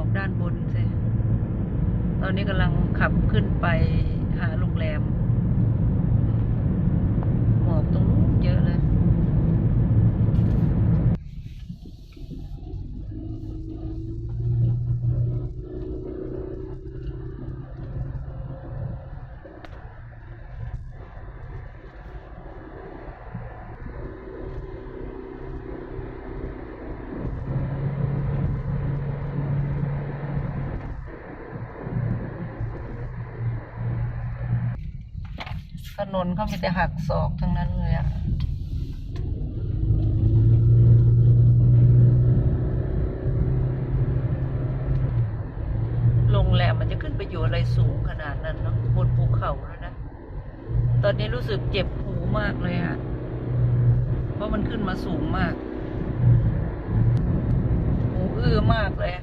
อกด้านบนสิตอนนี้กำลังขับขึ้นไปหาโรงแรม หมอกตรงนู้นเยอะเลย ถนนเขามีแต่หักศอกทั้งนั้นเลยอะโรงแรมมันจะขึ้นไปอยู่อะไรสูงขนาดนั้นเนาะบนภูเขาแล้วนะ ตอนนี้รู้สึกเจ็บหูมากเลยอะเพราะมันขึ้นมาสูงมาก หูอื้อมากเลย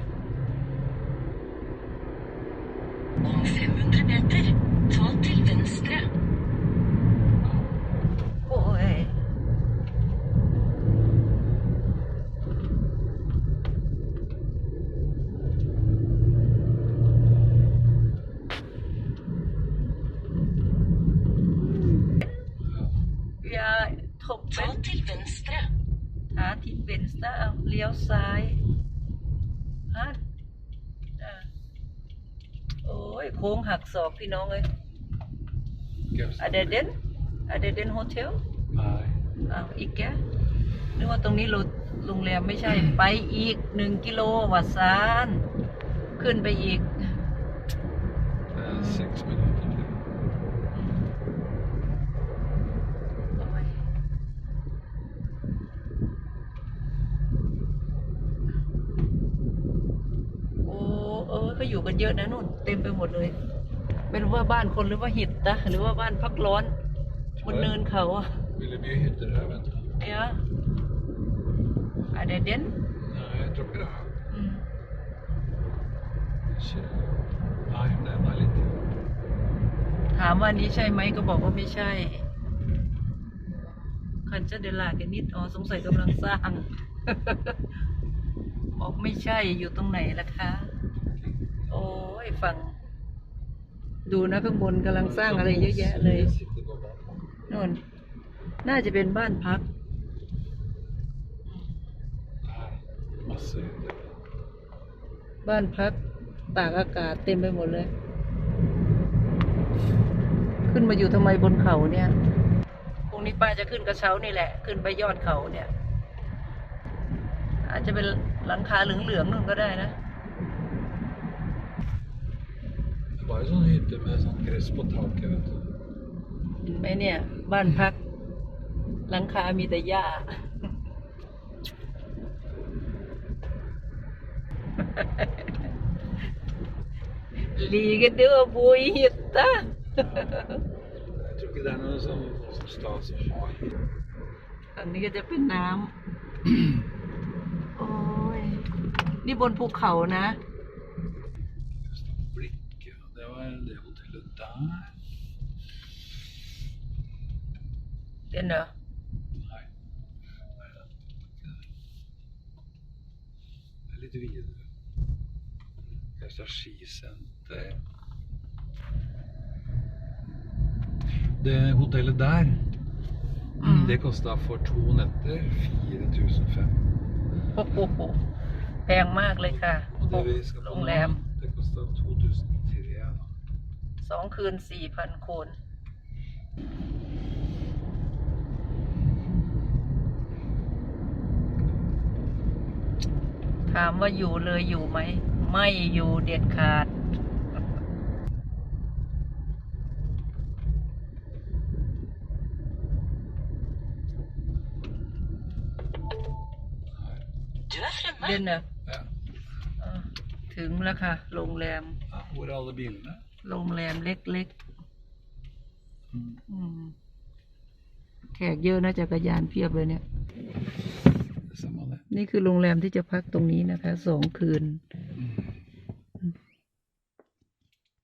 Om 500 meter, ta til venstre. โอ้ย อย่าทบเป็ Ta น til venstre. หาทิศเบนสนะเอาเลี้ยวซ้ายฮะอะโอ้ยโค้งหักศอกพี่น้องเลยอะเดเดนอะเดเดนโฮเทล Nej. อ้าวอีกแกนึกว่าตรงนี้โรโรงแรมไม่ใช่ ไปอีกหนึ่งกิโลวัดซาน ขึ้นไปอีก Det är sex minuter till. โอ้ยโอ้ เออเขาอยู่กันเยอะนะนู่น เต็มไปหมดเลย ไม่รู้ว่าบ้านคนหรือว่าหิดนะหรือว่าบ้านพักร้อนบนเนินเขาอะ Vill det bli hytter här? Vänta. เอ้ยอะเดเดน Nej, jag tror inte det. อืม Tja. Nej, det var lite. ถามว่านี้ใช่ไหมก็บอกว่าไม่ใช่คันจะเดลาแกนิดอ๋อสงสัยกำลังสร้าง บอกไม่ใช่อยู่ตรงไหนล่ะคะโอ้ ยฟัง ดูนะข้างบนกำลังสร้างอะไรเยอะแยะเลยนู่นน่าจะเป็นบ้านพักบ้านพักตากอากาศเต็มไปหมดเลย ขึ้นมาอยู่ทำไมบนเขาเนี่ยพรุ่งนี้ป้าจะขึ้นกระเช้านี่แหละ ขึ้นไปยอดเขาเนี่ย อาจจะเป็นหลังคาเหลืองๆนู่นก็ได้นะ Det var ju sån hytte med sånt gräs på taket, vet du. เห็นไหมเนี่ย บ้านพัก หลังคามีแต่หญ้า Ligger du och bor i hytta? Jag tror inte det är någon som stad som har hytte. อันนี้ก็จะเป็นน้ำ โอ้ย นี่บนภูเขานะ เดี๋ยวเนอะ Nej. Nej, det Det är lite vidare. Kanske skicenter. Det hotellet där, Mm. det kostar för två nätter 4005. โอ้โหแพงมากเลยค่ะ Och det vi ska โร på งแรม nu, det kostar 2003. สองคืนสี่พันคนามว่าอยู่เลยอยู่ไหม ไม่อยู่เด็ดขาด Du er fremme. เด่นเนอะ Ja. เออถึงแล้วค่ะ โรงแรม Ja, hvor är alla bilarna? โรงแรมเล็ก Mm. ๆอืมแขกเยอะนะจักรยานเพียบเลยเนี่ย นี่คือโรงแรมที่จะพักตรงนี้นะคะสองคืน